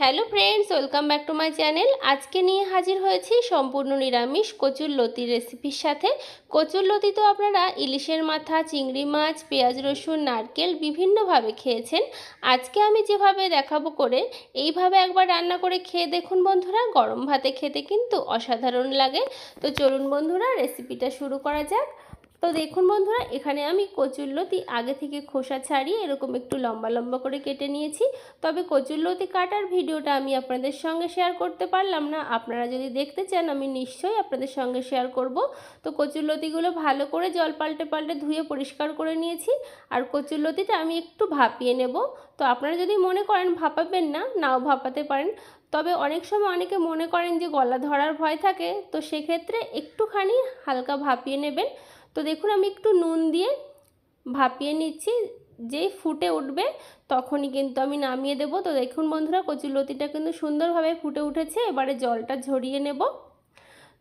Hello friends, welcome back to my channel. আজকে নিয়ে হাজির হয়েছি সম্পূর্ণ নিরামিষ কচুর লতির রেসিপির সাথে। কচুর লতি তো আপনারা ইলিশের মাথা, চিংড়ি মাছ, পেঁয়াজ, রসুন, নারকেল বিভিন্নভাবে খেয়েছেন। আজকে আমি যেভাবে দেখাবো করে, এইভাবে একবার রান্না করে খেয়ে দেখুন বন্ধুরা। গরম ভাতে খেতে কিন্তু অসাধারণ লাগে। তো চলুন বন্ধুরা, রেসিপিটা শুরু করা যাক। তো দেখুন বন্ধুরা, এখানে আমি কচুরলতি আগে থেকে খোসা ছাড়িয়ে এরকম একটু লম্বা লম্বা করে কেটে নিয়েছি। তবে কচুরলতি কাটার ভিডিওটা আমি আপনাদের সঙ্গে শেয়ার করতে পারলাম না। আপনারা যদি দেখতে চান, আমি নিশ্চয়ই আপনাদের সঙ্গে শেয়ার করব। তো কচুরলতিগুলো ভালো করে জল পাল্টে পাল্টে ধুয়ে পরিষ্কার করে নিয়েছি। আর কচুরলতিটা আমি একটু ভাপিয়ে নেব। তো আপনারা যদি মনে করেন ভাপাবেন না, নাও ভাপাতে পারেন। তবে অনেক সময় অনেকে মনে করেন যে গলা ধরার ভয় থাকে। তো সেক্ষেত্রে একটুখানি হালকা ভাপিয়ে নেবেন। তো দেখুন, আমি একটু নুন দিয়ে ভাপিয়ে নিচ্ছি। যেই ফুটে উঠবে তখনই কিন্তু আমি নামিয়ে দেব। তো দেখুন বন্ধুরা কচুলতিটা কিন্তু সুন্দরভাবে ফুটে উঠেছে। এবারে জলটা ঝরিয়ে নেব।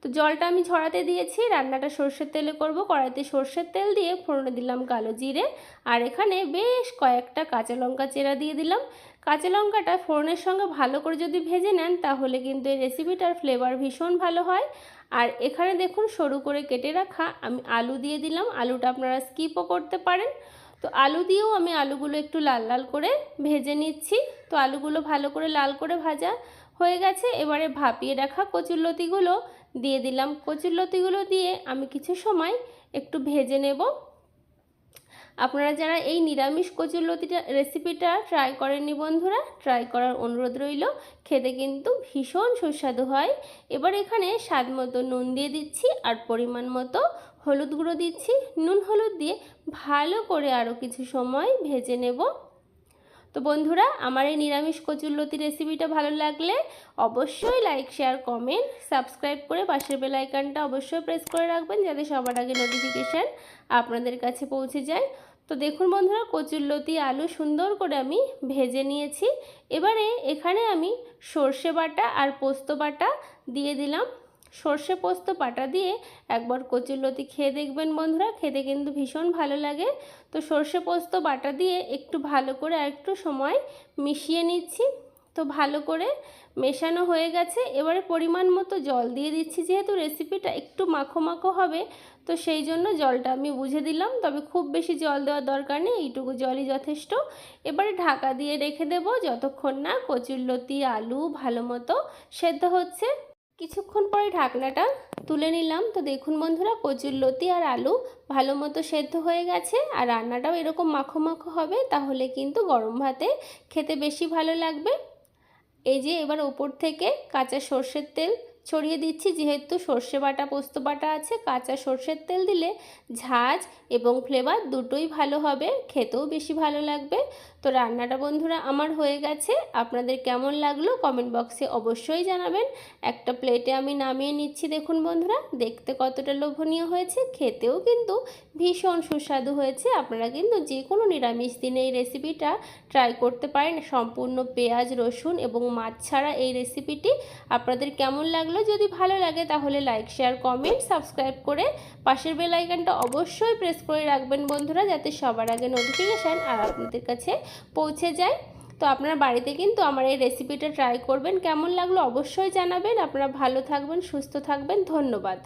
তো জলটা আমি ঝরাতে দিয়েছি, রান্নাটা সর্ষের তেলে করব। কড়াইতে সর্ষের তেল দিয়ে ফোড়নে দিলাম কালো জিরে। আর এখানে বেশ কয়েকটা কাঁচা লঙ্কা চেরা দিয়ে দিলাম। কাঁচা লঙ্কাটা ফোড়নের সঙ্গে ভালো করে যদি ভেজে নেন, তাহলে কিন্তু এই রেসিপিটার ফ্লেভার ভীষণ ভালো হয়। আর এখানে দেখুন, সরু করে কেটে রাখা আমি আলু দিয়ে দিলাম। আলুটা আপনারা স্কিপও করতে পারেন। তো আলু দিয়েও আমি আলুগুলো একটু লাল লাল করে ভেজে নিচ্ছি। তো আলুগুলো ভালো করে লাল করে ভাজা হয়ে গেছে, এবারে ভাপিয়ে রাখা কচুরলতিগুলো দিয়ে দিলাম। কচুরলতিগুলো দিয়ে আমি কিছু সময় একটু ভেজে নেব। আপনারা যারা এই নিরামিষ কচুরলতিটা রেসিপিটা ট্রাই করেননি বন্ধুরা ট্রাই করার অনুরোধ রইল। খেতে কিন্তু ভীষণ সুস্বাদু হয়। এবার এখানে স্বাদ মতো নুন দিয়ে দিচ্ছি আর পরিমাণ মতো হলুদ গুঁড়ো দিচ্ছি। নুন হলুদ দিয়ে ভালো করে আরও কিছু সময় ভেজে নেব। তো বন্ধুরা, আমার এই নিরামিষ কচুরলতি রেসিপিটা ভালো লাগলে অবশ্যই লাইক শেয়ার কমেন্ট সাবস্ক্রাইব করে পাশের বেলাইকানটা অবশ্যই প্রেস করে রাখবেন যাতে সবার আগে নোটিফিকেশান আপনাদের কাছে পৌঁছে যায়। তো দেখুন বন্ধুরা, কচুরলতি আলু সুন্দর করে আমি ভেজে নিয়েছি। এবারে এখানে আমি সর্ষে বাটা আর পোস্ত বাটা দিয়ে দিলাম। সর্ষে পোস্ত পাটা দিয়ে একবার কচুরলতি খেয়ে দেখবেন বন্ধুরা। খেতে কিন্তু ভীষণ ভালো লাগে। তো সর্ষে পোস্ত বাটা দিয়ে একটু ভালো করে একটু সময় মিশিয়ে নিচ্ছি। তো ভালো করে মেশানো হয়ে গেছে। এবারে পরিমাণ মতো জল দিয়ে দিচ্ছি। যেহেতু রেসিপিটা একটু মাখো মাখো হবে, তো সেই জন্য জলটা আমি বুঝে দিলাম। তবে খুব বেশি জল দেওয়ার দরকার নেই, এইটুকু জলই যথেষ্ট। এবারে ঢাকা দিয়ে রেখে দেব। যতক্ষণ না কচুরলতি আলু ভালো মতো সেদ্ধ হচ্ছে। কিছুক্ষণ পরে ঢাকনাটা তুলে নিলাম। তো দেখুন বন্ধুরা, কচুর লতি আর আলু ভালো মতো সেদ্ধ হয়ে গেছে আর রান্নাটাও এরকম মাখো মাখো হবে, তাহলে কিন্তু গরম ভাতে খেতে বেশি ভালো লাগবে। এই যে এবার ওপর থেকে কাঁচা সর্ষের তেল ছড়িয়ে দিচ্ছি, যেহেতু সর্ষে বাটা, পোস্ত বাটা আছে, কাঁচা সর্ষের তেল দিলে ঝাঁজ এবং ফ্লেভার দুটোই ভালো হবে, খেতেও বেশি ভালো লাগবে। তো রান্নাটা বন্ধুরা আমার হয়ে গেছে, আপনাদের কেমন লাগল কমেন্ট বক্সে অবশ্যই জানাবেন। একটা প্লেটে আমি নামিয়ে নিচ্ছি, দেখুন বন্ধুরা, দেখতে কতটা লোভনীয় হয়েছে, খেতেও কিন্তু ভীষণ সুস্বাদু হয়েছে, আপনারা কিন্তু যে কোনো নিরামিষ দিনে এই রেসিপিটা ট্রাই করতে পারেন। সম্পূর্ণ পেঁয়াজ, রসুন এবং মাছ ছাড়া এই রেসিপিটি আপনাদের কেমন লাগল যদি ভালো লাগে তাহলে লাইক শেয়ার কমেন্ট সাবস্ক্রাইব করে পাশের বেল আইকনটা অবশ্যই প্রেস করে রাখবেন বন্ধুরা, যাতে সবার আগে নোটিফিকেশান আর আপনাদের কাছে পৌঁছে যায়। তো আপনারা বাড়িতে কিন্তু আমার এই রেসিপিটা ট্রাই করবেন। কেমন লাগল অবশ্যই জানাবেন। আপনারা ভালো থাকবেন, সুস্থ থাকবেন। ধন্যবাদ।